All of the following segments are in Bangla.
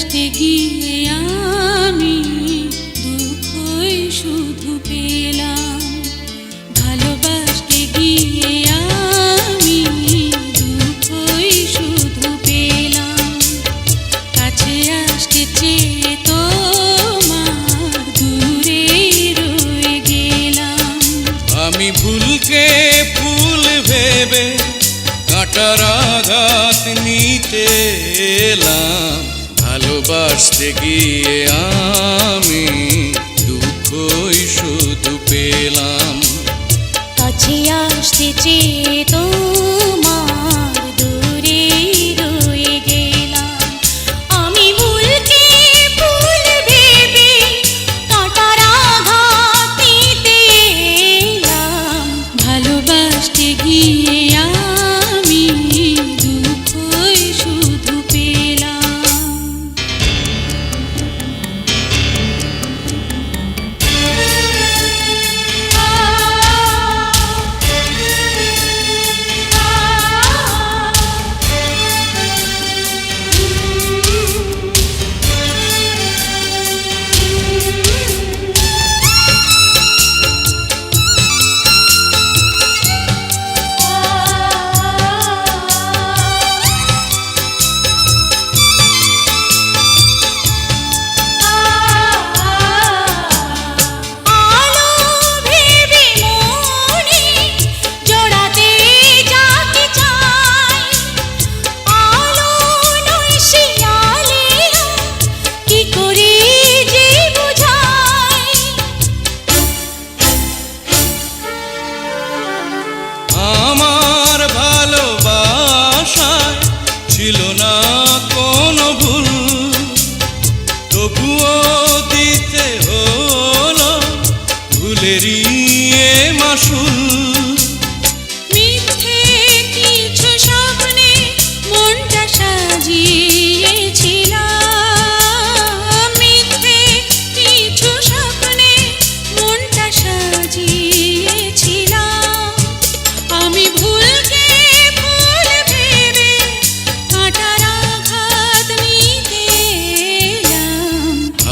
কষ্টে গিয়ে আমি দুঃখই শুধু পেলাম। ভালোবাসতে গিয়ে আমি দুঃখই শুধু পেলাম। কাছে আসতে চেয়ে তোমার দূরে রয়ে গেলাম। আমি ভুলকে ভুল ভেবে কাটারা পাশতে গিয়ে আ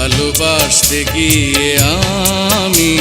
ভালোবাসতে গিয়ে আমি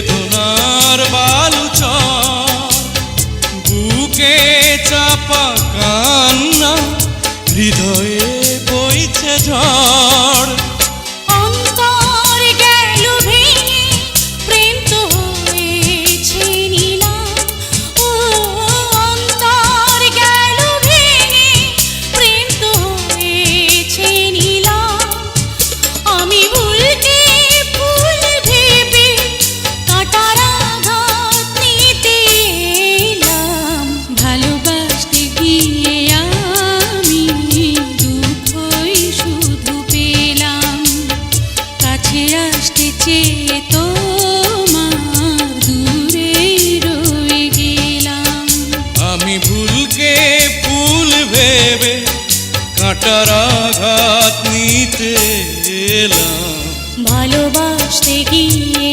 বেদনার বালুচ বুকে চাপা কান্না হৃদয়ে ফুলকে ফুল ভেবে কাঁটার আঘাত নিতে এলাম ভালোবাসতে গিয়ে